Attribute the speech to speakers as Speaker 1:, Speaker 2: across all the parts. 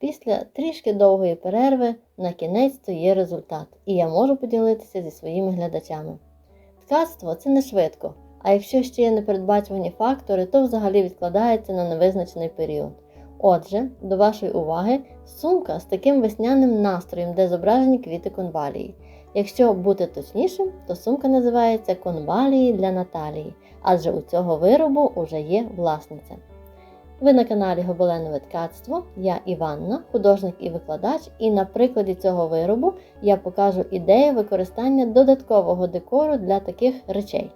Speaker 1: Після трішки довгої перерви на кінець то є результат, і я можу поділитися зі своїми глядачами. Ткацтво це не швидко, а якщо ще є непередбачувані фактори, то взагалі відкладається на невизначений період. Отже, до вашої уваги сумка з таким весняним настроєм, де зображені квіти конвалії. Якщо бути точнішим, то сумка називається конвалії для Наталії, адже у цього виробу уже є власниця. Ви на каналі Гобеленове ткацтво, я Іванна, художник і викладач, і на прикладі цього виробу я покажу ідею використання додаткового декору для таких речей.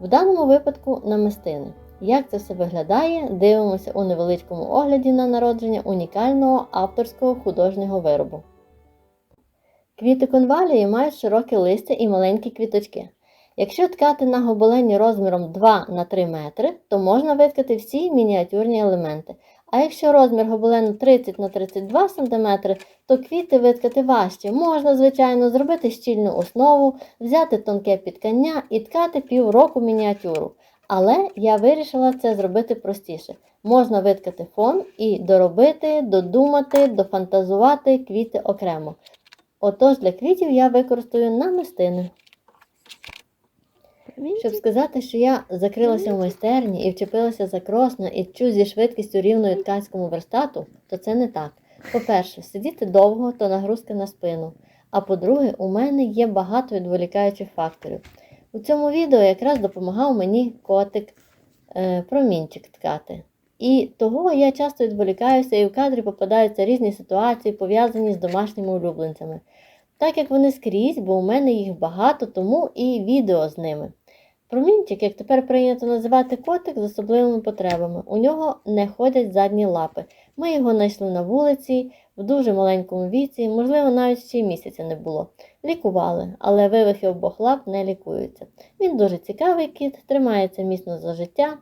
Speaker 1: В даному випадку намистини. Як це все виглядає, дивимося у невеличкому огляді на народження унікального авторського художнього виробу. Квіти конвалії мають широке листя і маленькі квіточки. Якщо ткати на гобелені розміром 2 на 3 метри, то можна виткати всі мініатюрні елементи. А якщо розмір гобелену 30 на 32 см, то квіти виткати важче. Можна, звичайно, зробити щільну основу, взяти тонке підкання і ткати півроку мініатюру. Але я вирішила це зробити простіше. Можна виткати фон і доробити, додумати, дофантазувати квіти окремо. Отож для квітів я використаю намистини. Щоб сказати, що я закрилася в майстерні і вчепилася за кросна і чу зі швидкістю рівною ткацькому верстату, то це не так. По-перше, сидіти довго то нагрузка на спину. А по-друге, у мене є багато відволікаючих факторів. У цьому відео якраз допомагав мені котик е, промінчик ткати. І того я часто відволікаюся і в кадрі попадаються різні ситуації, пов'язані з домашніми улюбленцями. Так як вони скрізь, бо у мене їх багато, тому і відео з ними. Промінчик, як тепер прийнято називати котик з особливими потребами. У нього не ходять задні лапи. Ми його знайшли на вулиці в дуже маленькому віці, можливо, навіть ще й місяця не було. Лікували, але вивихи обох лап не лікуються. Він дуже цікавий кіт, тримається міцно за життя,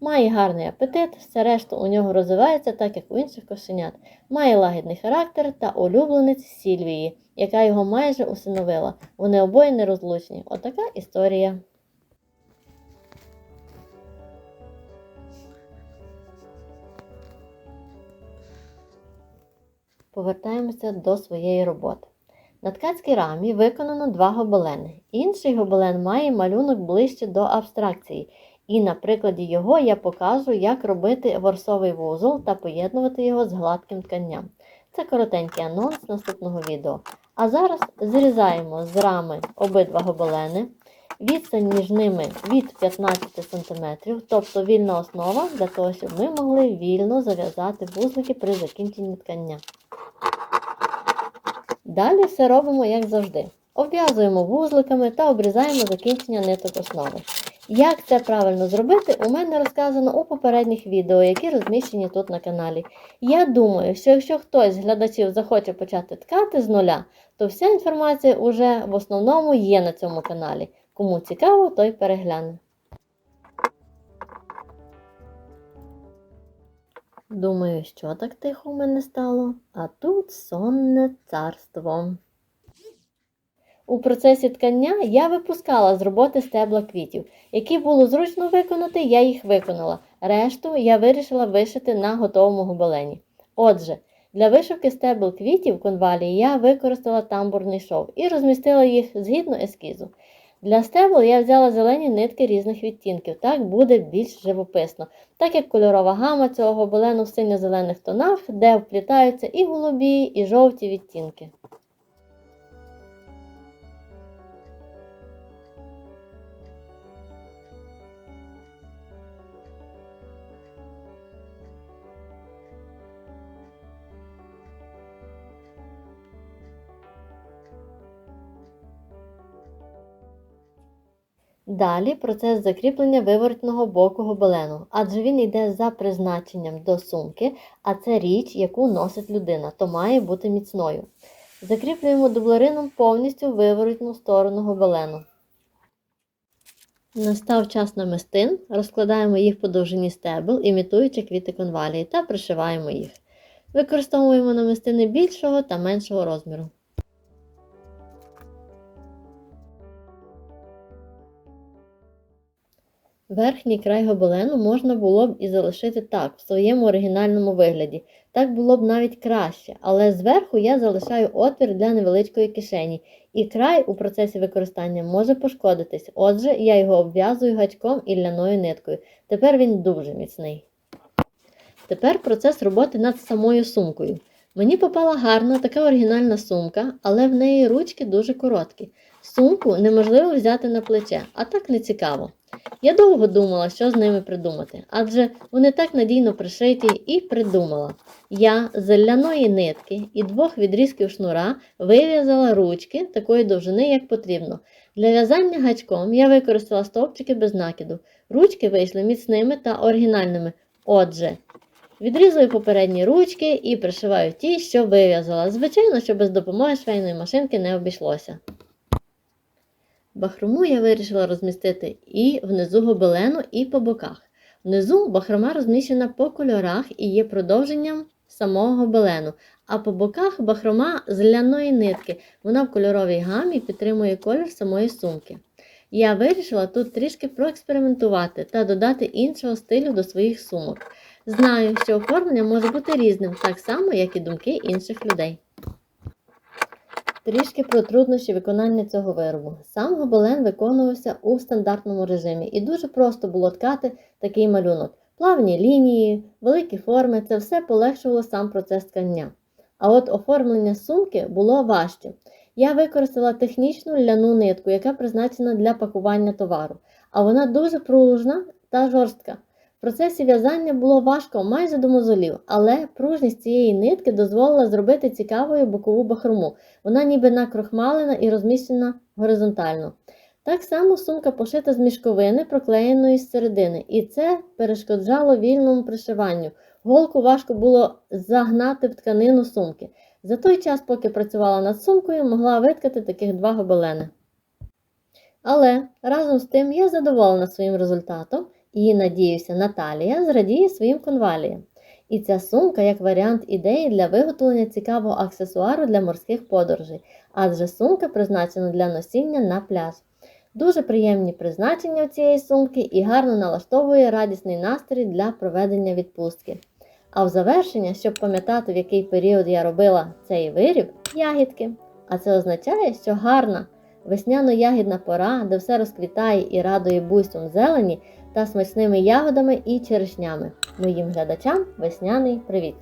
Speaker 1: має гарний апетит, все решта у нього розвивається так, як у інших кошенят. Має лагідний характер та улюбленець Сільвії, яка його майже усиновила. Вони обоє нерозлучні. Отака історія. Повертаємося до своєї роботи. На ткацькій рамі виконано два гобелени. Інший гобелен має малюнок ближче до абстракції, і на прикладі його я покажу, як робити ворсовий вузол та поєднувати його з гладким тканням. Це коротенький анонс наступного відео. А зараз зрізаємо з рами обидва гобелени. Відстань між ними від 15 см, тобто вільна основа, для того, щоб ми могли вільно зав'язати вузлики при закінченні ткання. Далі все робимо, як завжди. Обв'язуємо вузликами та обрізаємо закінчення ниток основи. Як це правильно зробити, у мене розказано у попередніх відео, які розміщені тут на каналі. Я думаю, що якщо хтось з глядачів захоче почати ткати з нуля, то вся інформація уже в основному є на цьому каналі. Кому цікаво, той перегляне. Думаю, що так тихо у мене стало, а тут сонне царство. У процесі ткання я випускала з роботи стебла квітів. Які було зручно виконати, я їх виконала. Решту я вирішила вишити на готовому гобелені. Отже, для вишивки стебл квітів в конвалії я використала тамбурний шов і розмістила їх згідно ескізу. Для стебл я взяла зелені нитки різних відтінків, так буде більш живописно, так як кольорова гама цього гобелену в синьо-зелених тонах, де вплітаються і голубі, і жовті відтінки. Далі процес закріплення виворотного боку гобелену, адже він йде за призначенням до сумки, а це річ, яку носить людина, то має бути міцною. Закріплюємо дублерином повністю виворотну сторону гобелену. Настав час намистин, розкладаємо їх по довжині стебел, імітуючи квіти конвалії, та пришиваємо їх. Використовуємо намистини більшого та меншого розміру. Верхній край гобелену можна було б і залишити так, в своєму оригінальному вигляді. Так було б навіть краще, але зверху я залишаю отвір для невеличкої кишені, і край у процесі використання може пошкодитись. Отже, я його обв'язую гачком і ляною ниткою. Тепер він дуже міцний. Тепер процес роботи над самою сумкою. Мені попала гарна така оригінальна сумка, але в неї ручки дуже короткі. Сумку неможливо взяти на плече, а так не цікаво. Я довго думала, що з ними придумати, адже вони так надійно пришиті і придумала. Я з ляної нитки і двох відрізків шнура вив'язала ручки такої довжини, як потрібно. Для в'язання гачком я використала стовпчики без накиду. Ручки вийшли міцними та оригінальними. Отже, відрізую попередні ручки і пришиваю ті, що вив'язала. Звичайно, що без допомоги швейної машинки не обійшлося. Бахрому я вирішила розмістити і внизу гобелену, і по боках. Внизу бахрома розміщена по кольорах і є продовженням самого гобелену, а по боках бахрома з ляної нитки. Вона в кольоровій гамі підтримує колір самої сумки. Я вирішила тут трішки проекспериментувати та додати іншого стилю до своїх сумок. Знаю, що оформлення може бути різним, так само, як і думки інших людей. Трішки про труднощі виконання цього виробу. Сам гобелен виконувався у стандартному режимі і дуже просто було ткати такий малюнок. Плавні лінії, великі форми це все полегшувало сам процес ткання. А от оформлення сумки було важче. Я використала технічну ляну нитку, яка призначена для пакування товару, а вона дуже пружна та жорстка. В процесі в'язання було важко майже до мозолів, але пружність цієї нитки дозволила зробити цікавою бокову бахрому. Вона ніби накрохмалена і розміщена горизонтально. Так само сумка пошита з мішковини, проклеєної з середини, і це перешкоджало вільному пришиванню. Голку важко було загнати в тканину сумки. За той час, поки працювала над сумкою, могла виткати таких два гобелени. Але разом з тим я задоволена своїм результатом і надіюся, Наталія зрадіє своїм конваліям. І ця сумка як варіант ідеї для виготовлення цікавого аксесуару для морських подорожей, адже сумка призначена для носіння на пляж. Дуже приємні призначення у цієї сумки і гарно налаштовує радісний настрій для проведення відпустки. А в завершення, щоб пам'ятати, в який період я робила цей виріб, ягідки. А це означає, що гарна весняно-ягідна пора, де все розквітає і радує буйством зелені та смачними ягодами і черешнями. Моїм глядачам весняний привіт!